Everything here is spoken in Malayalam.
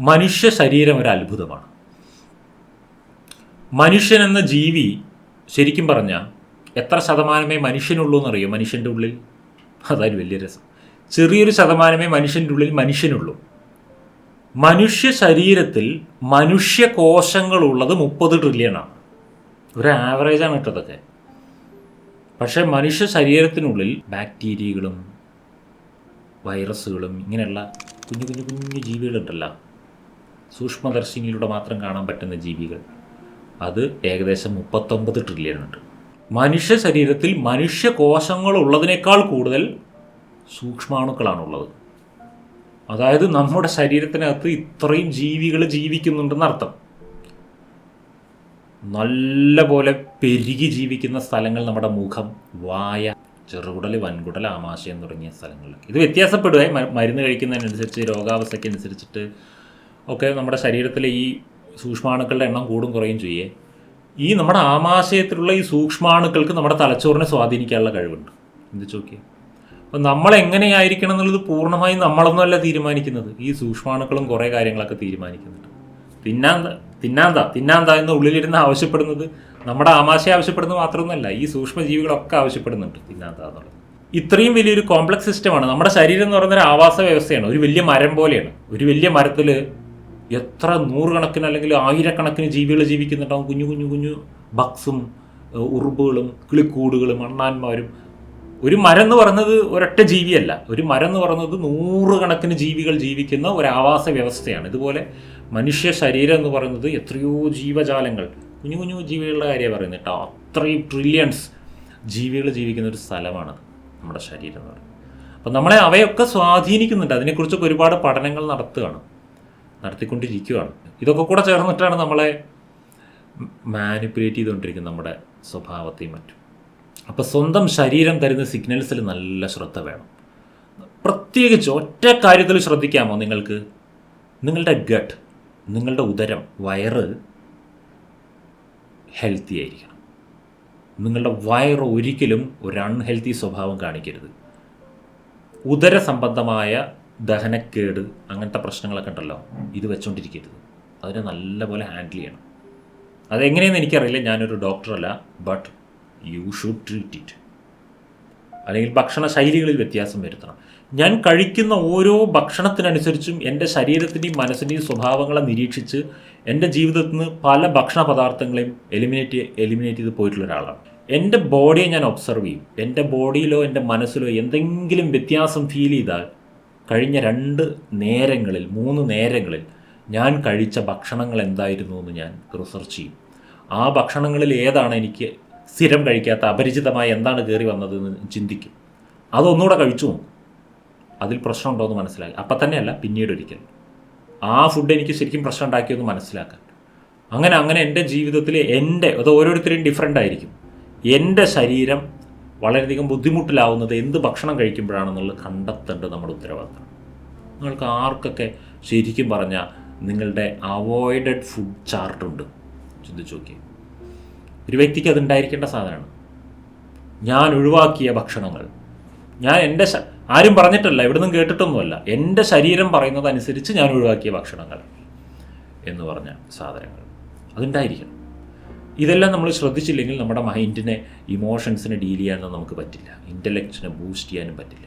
മനുഷ്യ ശരീരം ഒരു അത്ഭുതമാണ്. മനുഷ്യൻ എന്ന ജീവി ശരിക്കും പറഞ്ഞാൽ എത്ര ശതമാനമേ മനുഷ്യനുള്ളൂ എന്നറിയോ? മനുഷ്യന്റെ ഉള്ളിൽ? അതായത് വലിയ രസം. ചെറിയൊരു ശതമാനമേ മനുഷ്യന്റെ ഉള്ളിൽ മനുഷ്യനുള്ളൂ. മനുഷ്യ ശരീരത്തിൽ മനുഷ്യ കോശങ്ങളുള്ളത് മുപ്പത് ട്രില്യണാണ് ഒരു ആവറേജാണ് ഇട്ടതൊക്കെ പക്ഷേ മനുഷ്യ ശരീരത്തിനുള്ളിൽ ബാക്ടീരിയകളും വൈറസുകളും ഇങ്ങനെയുള്ള കുഞ്ഞു കുഞ്ഞു കുഞ്ഞു ജീവികളുണ്ടല്ലോ. സൂക്ഷ്മദർശിനിയിലൂടെ മാത്രം കാണാൻ പറ്റുന്ന ജീവികൾ. അത് ഏകദേശം മുപ്പത്തൊമ്പത് ട്രില്യൺ ഉണ്ട്. മനുഷ്യ ശരീരത്തിൽ മനുഷ്യ കോശങ്ങൾ ഉള്ളതിനേക്കാൾ കൂടുതൽ സൂക്ഷ്മാണുക്കളാണുള്ളത്. അതായത് നമ്മുടെ ശരീരത്തിനകത്ത് ഇത്രയും ജീവികൾ ജീവിക്കുന്നുണ്ടെന്ന് അർത്ഥം. നല്ല പോലെ പെരുകി ജീവിക്കുന്ന സ്ഥലങ്ങൾ നമ്മുടെ മുഖം വായ ചെറുകുടൽ വൻകുടൽ ആമാശയം തുടങ്ങിയ സ്ഥലങ്ങളിലൊക്കെ. ഇത് വ്യത്യാസപ്പെടുക മരുന്ന് കഴിക്കുന്നതിനനുസരിച്ച് രോഗാവസ്ഥയ്ക്ക് അനുസരിച്ചിട്ട് ഒക്കെ നമ്മുടെ ശരീരത്തിലെ ഈ സൂക്ഷ്മാണുക്കളുടെ എണ്ണം കൂടും കുറയും ചെയ്യേ. ഈ നമ്മുടെ ആമാശയത്തിലുള്ള ഈ സൂക്ഷ്മാണുക്കൾക്ക് നമ്മുടെ തലച്ചോറിനെ സ്വാധീനിക്കാനുള്ള കഴിവുണ്ട്. എന്ത് നോക്കിയാൽ അപ്പം നമ്മൾ എങ്ങനെയായിരിക്കണം എന്നുള്ളത് പൂർണമായും നമ്മളൊന്നുമല്ല തീരുമാനിക്കുന്നത്. ഈ സൂക്ഷ്മാണുക്കളും കുറേ കാര്യങ്ങളൊക്കെ തീരുമാനിക്കുന്നുണ്ട്. തിന്നാന്ത തിന്നാന്ത തിന്നാന്ത എന്ന് ഉള്ളിലിരുന്ന് ആവശ്യപ്പെടുന്നത് നമ്മുടെ ആമാശയം ആവശ്യപ്പെടുന്നത് മാത്രമൊന്നുമല്ല ഈ സൂക്ഷ്മജീവികളൊക്കെ ആവശ്യപ്പെടുന്നുണ്ട് തിന്നാന്ത എന്നുള്ളത്. ഇത്രയും വലിയൊരു കോംപ്ലക്സ് സിസ്റ്റമാണ്. നമ്മുടെ ശരീരം എന്ന് പറയുന്ന ഒരു ആവാസ വ്യവസ്ഥയാണ്. ഒരു വലിയ മരം പോലെയാണ്. ഒരു വലിയ മരത്തിൽ എത്ര നൂറുകണക്കിന് അല്ലെങ്കിൽ ആയിരക്കണക്കിന് ജീവികൾ ജീവിക്കുന്നുണ്ടാവും. കുഞ്ഞു കുഞ്ഞു കുഞ്ഞു ബക്സും ഉറുമ്പുകളും കിളിക്കൂടുകളും അണ്ണാന്മാരും. ഒരു മരം എന്ന് പറയുന്നത് ഒരൊറ്റ ജീവിയല്ല. ഒരു മരം എന്ന് പറയുന്നത് നൂറുകണക്കിന് ജീവികൾ ജീവിക്കുന്ന ഒരു ആവാസ വ്യവസ്ഥയാണ്. ഇതുപോലെ മനുഷ്യ ശരീരം എന്ന് പറയുന്നത് എത്രയോ ജീവജാലങ്ങൾ. കുഞ്ഞു കുഞ്ഞു ജീവികളുടെ കാര്യമാണ് പറയുന്നത് കേട്ടോ. അത്രയും ട്രില്യൺസ് ജീവികൾ ജീവിക്കുന്ന ഒരു സ്ഥലമാണ് നമ്മുടെ ശരീരം എന്ന് പറയുന്നത്. അപ്പം നമ്മളെ അവയൊക്കെ സ്വാധീനിക്കുന്നുണ്ട്. അതിനെക്കുറിച്ചൊക്കെ ഒരുപാട് പഠനങ്ങൾ നടത്തുകയാണ്. നടത്തിക്കൊണ്ടിരിക്കുകയാണ് ഇതൊക്കെ കൂടെ ചേർന്നിട്ടാണ് നമ്മളെ മാനിപ്പുലേറ്റ് ചെയ്തുകൊണ്ടിരിക്കുന്നത് നമ്മുടെ സ്വഭാവത്തെയും മറ്റും. അപ്പോൾ സ്വന്തം ശരീരം തരുന്ന സിഗ്നൽസിൽ നല്ല ശ്രദ്ധ വേണം. പ്രത്യേകിച്ച് ഒറ്റ കാര്യത്തിൽ ശ്രദ്ധിക്കാമോ നിങ്ങൾക്ക്? നിങ്ങളുടെ ഗട്ട് നിങ്ങളുടെ ഉദരം വയറ് ഹെൽത്തി ആയിരിക്കണം. നിങ്ങളുടെ വയറ് ഒരിക്കലും ഒരു അൺഹെൽത്തി സ്വഭാവം കാണിക്കരുത്. ഉദര സംബന്ധമായ ദഹനക്കേട് അങ്ങനത്തെ പ്രശ്നങ്ങളൊക്കെ ഉണ്ടല്ലോ. ഇത് വെച്ചുകൊണ്ടിരിക്കരുത് അതിനെ നല്ലപോലെ ഹാൻഡിൽ ചെയ്യണം. അതെങ്ങനെയെന്ന് എനിക്കറിയില്ല. ഞാനൊരു ഡോക്ടറല്ല but you should treat it അല്ലെങ്കിൽ ഭക്ഷണ ശൈലികളിൽ വ്യത്യാസം വരുത്തണം. ഞാൻ കഴിക്കുന്ന ഓരോ ഭക്ഷണത്തിനനുസരിച്ചും എന്റെ ശരീരത്തിന്റെയും മനസ്സിന്റെയും സ്വഭാവങ്ങളെ നിരീക്ഷിച്ച് എന്റെ ജീവിതത്തിൽ നിന്ന് പല ഭക്ഷണ പദാർത്ഥങ്ങളെയും എലിമിനേറ്റ് എലിമിനേറ്റ് ചെയ്ത് പോയിട്ടുള്ള ഒരാളാണ്. എന്റെ ബോഡിയെ ഞാൻ ഒബ്സർവ് ചെയ്യും. എന്റെ ബോഡിയിലോ എന്റെ മനസ്സിലോ എന്തെങ്കിലും വ്യത്യാസം ഫീൽ ചെയ്താൽ കഴിഞ്ഞ രണ്ട് നേരങ്ങളിൽ മൂന്ന് നേരങ്ങളിൽ ഞാൻ കഴിച്ച ഭക്ഷണങ്ങൾ എന്തായിരുന്നു എന്ന് ഞാൻ റിസർച്ച് ചെയ്യും. ആ ഭക്ഷണങ്ങളിൽ ഏതാണ് എനിക്ക് സ്ഥിരം കഴിക്കാത്ത അപരിചിതമായി എന്താണ് കയറി വന്നതെന്ന് ചിന്തിക്കും. അതൊന്നുകൂടെ കഴിച്ചു അതിൽ പ്രശ്നമുണ്ടോ എന്ന് മനസ്സിലാക്കി അപ്പം തന്നെയല്ല പിന്നീട് ഒരിക്കൽ. ആ ഫുഡ് എനിക്ക് ശരിക്കും പ്രശ്നം ഉണ്ടാക്കിയെന്ന് മനസ്സിലാക്കാൻ. അങ്ങനെ അങ്ങനെ എന്റെ ജീവിതത്തിൽ എന്റെ അത് ഓരോരുത്തരെയും ഡിഫറെന്റ് ആയിരിക്കും. എന്റെ ശരീരം വളരെയധികം ബുദ്ധിമുട്ടിലാവുന്നത് എന്ത് ഭക്ഷണം കഴിക്കുമ്പോഴാണെന്നുള്ളത് കണ്ടെത്തേണ്ടത് നമ്മുടെ ഉത്തരവാദിത്തം. നിങ്ങൾക്ക് ആർക്കൊക്കെ ശരിക്കും പറഞ്ഞാൽ നിങ്ങളുടെ അവോയ്ഡഡ് ഫുഡ് ചാർട്ടുണ്ട് ചിന്തിച്ചു നോക്കി ഒരു വ്യക്തിക്ക് അതുണ്ടായിരിക്കേണ്ട സാധനമാണ്. ഞാൻ ഒഴിവാക്കിയ ഭക്ഷണങ്ങൾ. ഞാൻ എന്റെ ആരും പറഞ്ഞിട്ടല്ല നിന്നും കേട്ടിട്ടൊന്നുമല്ല. എന്റെ ശരീരം പറയുന്നതനുസരിച്ച് ഞാൻ ഒഴിവാക്കിയ ഭക്ഷണങ്ങൾ എന്ന് പറഞ്ഞ സാധനങ്ങൾ. അതുണ്ടായിരിക്കണം. ഇതെല്ലാം നമ്മൾ ശ്രദ്ധിച്ചില്ലെങ്കിൽ നമ്മുടെ മൈൻഡിനെ ഇമോഷൻസിനെ ഡീൽ ചെയ്യാനൊന്നും നമുക്ക് പറ്റില്ല. ഇന്റലക്റ്റിനെ ബൂസ്റ്റ് ചെയ്യാനും പറ്റില്ല.